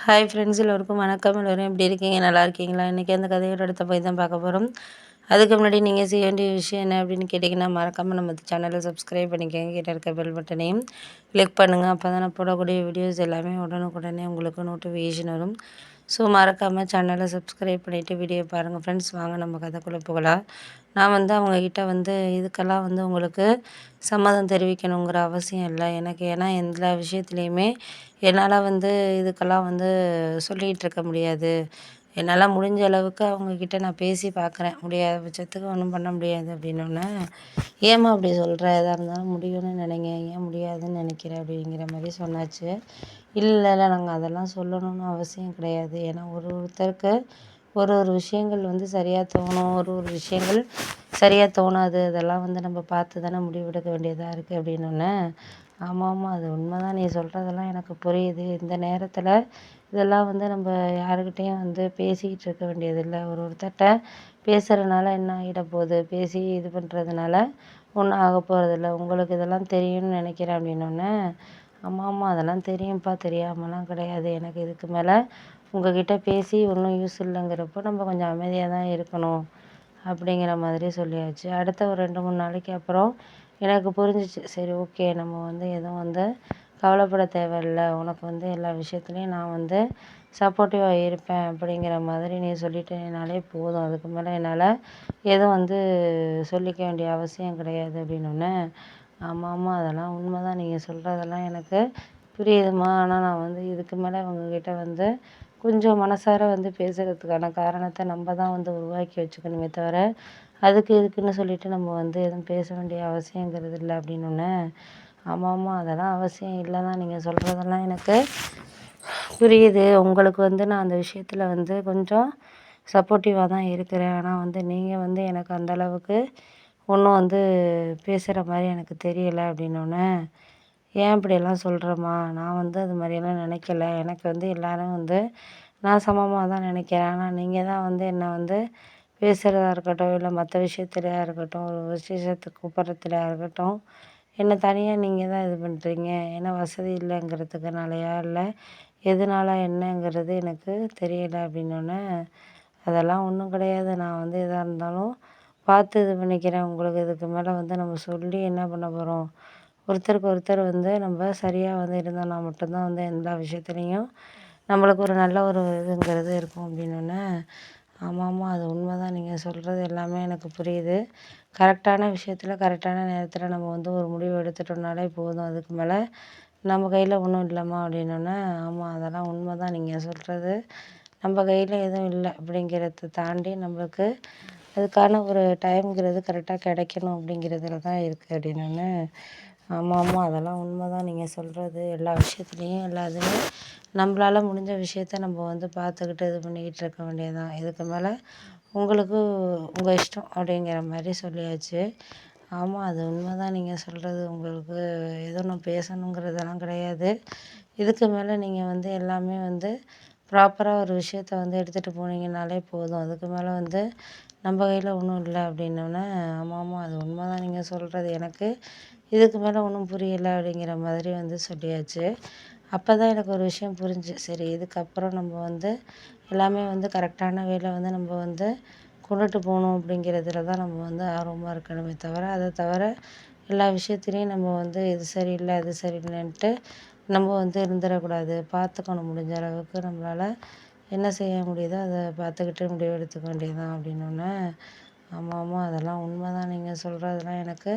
Hi friends எல்லோருக்கும் வணக்கம். எல்லோரும் எப்படி இருக்கீங்க? நல்லா இருக்கீங்களா? இன்றைக்கி அந்த கதையோட இடத்த போய் தான் பார்க்க போகிறோம் அதுக்கு முன்னாடி நீங்கள் செய்ய வேண்டிய விஷயம் என்ன அப்படின்னு கேட்டிங்கன்னா மறக்காமல் நம்ம சேனலை சப்ஸ்கிரைப் பண்ணிக்கோங்க. கிட்ட இருக்க பெல் பட்டனையும் கிளிக் பண்ணுங்கள் அப்போ தான் நான் போடக்கூடிய வீடியோஸ் எல்லாமே உடனுக்குடனே உங்களுக்கு நோட்டிஃபிகேஷன் வரும். ஸோ மறக்காமல் சேனலை சப்ஸ்கிரைப் பண்ணிவிட்டு வீடியோ பாருங்கள் ஃப்ரெண்ட்ஸ் வாங்க நம்ம கதைக்குள்ளே போகலாம். நான் வந்து அவங்கக்கிட்ட வந்து இதுக்கெல்லாம் வந்து உங்களுக்கு சம்மதம் தெரிவிக்கணுங்கிற அவசியம் இல்லை. எனக்கு ஏன்னா எல்லா விஷயத்துலையுமே என்னால் வந்து இதுக்கெல்லாம் வந்து சொல்லிகிட்டு இருக்க முடியாது. என்னால் முடிஞ்ச அளவுக்கு அவங்கக்கிட்ட நான் பேசி பார்க்குறேன் முடியாத பட்சத்துக்கு ஒன்றும் பண்ண முடியாது அப்படின்னோடனே ஏம்மா அப்படி சொல்கிற எதாக இருந்தாலும் முடியும்னு நினைங்க. ஏன் முடியாதுன்னு நினைக்கிற? அப்படிங்கிற மாதிரி சொன்னாச்சு. இல்லை இல்லை நாங்கள் அதெல்லாம் சொல்லணும்னு அவசியம் கிடையாது. ஏன்னா ஒரு ஒருத்தருக்கு ஒரு ஒரு விஷயங்கள் வந்து சரியாக தோணும் ஒரு ஒரு விஷயங்கள் சரியாக தோணாது அதெல்லாம் வந்து நம்ம பார்த்து தானே முடிவெடுக்க வேண்டியதாக இருக்குது அப்படின்னோடனே ஆமாம் ஆமாம் அது உண்மை தான் நீ சொல்கிறதெல்லாம் எனக்கு புரியுது. இந்த நேரத்தில் இதெல்லாம் வந்து நம்ம யாருக்கிட்டேயும் வந்து பேசிக்கிட்டு இருக்க வேண்டியதில்லை. ஒரு ஒருத்தர்கிட்ட பேசுகிறனால என்ன ஆகிட போகுது? பேசி இது பண்ணுறதுனால ஒன்றும் ஆக போகிறதில்ல உங்களுக்கு இதெல்லாம் தெரியும்னு நினைக்கிறேன் அப்படின்னோடனே ஆமாம் ஆமாம் அதெல்லாம் தெரியும்ப்பா தெரியாமலாம் கிடையாது. எனக்கு இதுக்கு மேலே உங்கக்கிட்ட பேசி ஒன்றும் யூஸ் இல்லைங்கிறப்போ நம்ம கொஞ்சம் அமைதியாக தான் இருக்கணும் அப்படிங்கிற மாதிரி சொல்லியாச்சு. அடுத்த ஒரு ரெண்டு மூணு நாளைக்கு அப்புறம் எனக்கு புரிஞ்சிச்சு. சரி ஓகே நம்ம வந்து எதுவும் வந்து கவலைப்பட தேவையில்ல. உனக்கு வந்து எல்லா விஷயத்துலையும் நான் வந்து சப்போர்ட்டிவாக இருப்பேன் அப்படிங்கிற மாதிரி நீ சொல்லிட்டேனாலே போதும். அதுக்கு மேலே என்னால் எதுவும் வந்து சொல்லிக்க வேண்டிய அவசியம் கிடையாது அப்படின்னோடனே ஆமாம் ஆமாம் அதெல்லாம் உண்மை தான் நீங்கள் சொல்கிறதெல்லாம் எனக்கு புரியுதும்மா. ஆனால் நான் வந்து இதுக்கு மேலே அவங்கக்கிட்ட வந்து கொஞ்சம் மனசார வந்து பேசுகிறதுக்கான காரணத்தை நம்ம தான் வந்து உருவாக்கி வச்சுக்கணுமே தவிர அதுக்கு இதுக்குன்னு சொல்லிட்டு நம்ம வந்து எதுவும் பேச வேண்டிய அவசியங்கிறது இல்லை அப்படின்னோடனே ஆமாம் ஆமாம் அதெல்லாம் அவசியம் இல்லை தான் நீங்கள் சொல்கிறதெல்லாம் எனக்கு புரியுது. உங்களுக்கு வந்து நான் அந்த விஷயத்தில் வந்து கொஞ்சம் சப்போர்ட்டிவாக தான் இருக்கிறேன். ஆனால் வந்து நீங்கள் வந்து எனக்கு அந்தளவுக்கு ஒன்றும் வந்து பேசுகிற மாதிரி எனக்கு தெரியலை அப்படின்னோன்னே ஏன் இப்படியெல்லாம் சொல்கிறேம்மா நான் வந்து அது மாதிரியெல்லாம் நினைக்கல. எனக்கு வந்து எல்லோரும் வந்து நான் சமமாக தான் நினைக்கிறேன். ஆனால் நீங்கள் தான் வந்து என்னை வந்து பேசுகிறதா இருக்கட்டும் இல்லை மற்ற விஷயத்துலையா இருக்கட்டும் ஒரு விசேஷத்துக்கு கூப்பிட்றதுலையா இருக்கட்டும் என்னை தனியாக நீங்கள் தான் இது பண்ணுறீங்க ஏன்னா வசதி இல்லைங்கிறதுக்குனாலையா இல்லை எதனால என்னங்கிறது எனக்கு தெரியலை. அப்படின்னோடனே அதெல்லாம் ஒன்றும் கிடையாது. நான் வந்து எதாக இருந்தாலும் பார்த்து இது பண்ணிக்கிறேன் உங்களுக்கு. இதுக்கு மேலே வந்து நம்ம சொல்லி என்ன பண்ண போகிறோம் ஒருத்தருக்கு ஒருத்தர் வந்து நம்ம சரியாக வந்து இருந்தோம்னா மட்டும்தான் வந்து எல்லா விஷயத்துலையும் நம்மளுக்கு ஒரு நல்ல ஒரு இதுங்கிறது இருக்கும் அப்படின்னோடனே ஆமாம் ஆமாம் அது உண்மை தான் நீங்கள் சொல்கிறது எல்லாமே எனக்கு புரியுது. கரெக்டான விஷயத்தில் கரெக்டான நேரத்தில் நம்ம வந்து ஒரு முடிவு எடுத்துட்டோம்னாலே போதும். அதுக்கு மேலே நம்ம கையில் ஒன்றும் இல்லைம்மா அப்படின்னோடனே ஆமாம் அதெல்லாம் உண்மை தான் நீங்கள் சொல்கிறது நம்ம கையில் எதுவும் இல்லை அப்படிங்கிறத தாண்டி நம்மளுக்கு அதுக்கான ஒரு டைம்ங்கிறது கரெக்டாக கிடைக்கணும் அப்படிங்கிறதுல தான் இருக்குது அப்படின்னோடனே ஆமாம் ஆமாம் அதெல்லாம் உண்மை தான் நீங்கள் சொல்கிறது எல்லா விஷயத்துலையும் எல்லா இதுலேயும் நம்மளால் முடிஞ்ச விஷயத்த நம்ம வந்து பார்த்துக்கிட்டு இது பண்ணிக்கிட்டு இருக்க வேண்டியது தான் இதுக்கு மேலே உங்களுக்கு உங்கள் இஷ்டம் அப்படிங்கிற மாதிரி சொல்லியாச்சு. ஆமாம் அது உண்மை தான் நீங்கள் சொல்கிறது உங்களுக்கு எதுவும் நான் பேசணுங்கிறதெல்லாம் கிடையாது. இதுக்கு மேலே நீங்கள் வந்து எல்லாமே வந்து ப்ராப்பராக ஒரு விஷயத்த வந்து எடுத்துகிட்டு போனீங்கனாலே போதும். அதுக்கு மேலே வந்து நம்ம கையில் ஒன்றும் இல்லை அப்படின்னோன்னே ஆமாம் ஆமாம் அது உண்மை தான் நீங்கள் சொல்கிறது எனக்கு இதுக்கு மேலே ஒன்றும் புரியலை அப்படிங்கிற மாதிரி வந்து சொல்லியாச்சு. அப்போ தான் எனக்கு ஒரு விஷயம் புரிஞ்சு சரி இதுக்கப்புறம் நம்ம வந்து எல்லாமே வந்து கரெக்டான வேலை வந்து நம்ம வந்து கொண்டுட்டு போகணும் அப்படிங்கிறதுல தான் நம்ம வந்து ஆர்வமாக இருக்கணுமே தவிர அதை தவிர எல்லா விஷயத்துலையும் நம்ம வந்து இது சரியில்லை அது சரியில்லைன்ட்டு நம்ம வந்து இருந்துடக்கூடாது. பார்த்துக்கணும் முடிஞ்ச அளவுக்கு நம்மளால். என்ன செய்ய முடியுதோ அதை பார்த்துக்கிட்டு முடிவு எடுத்துக்க வேண்டியது தான் அப்படின்னோடனே ஆமாம் ஆமாம் அதெல்லாம் உண்மை தான் நீங்கள் சொல்கிறதெல்லாம் எனக்கு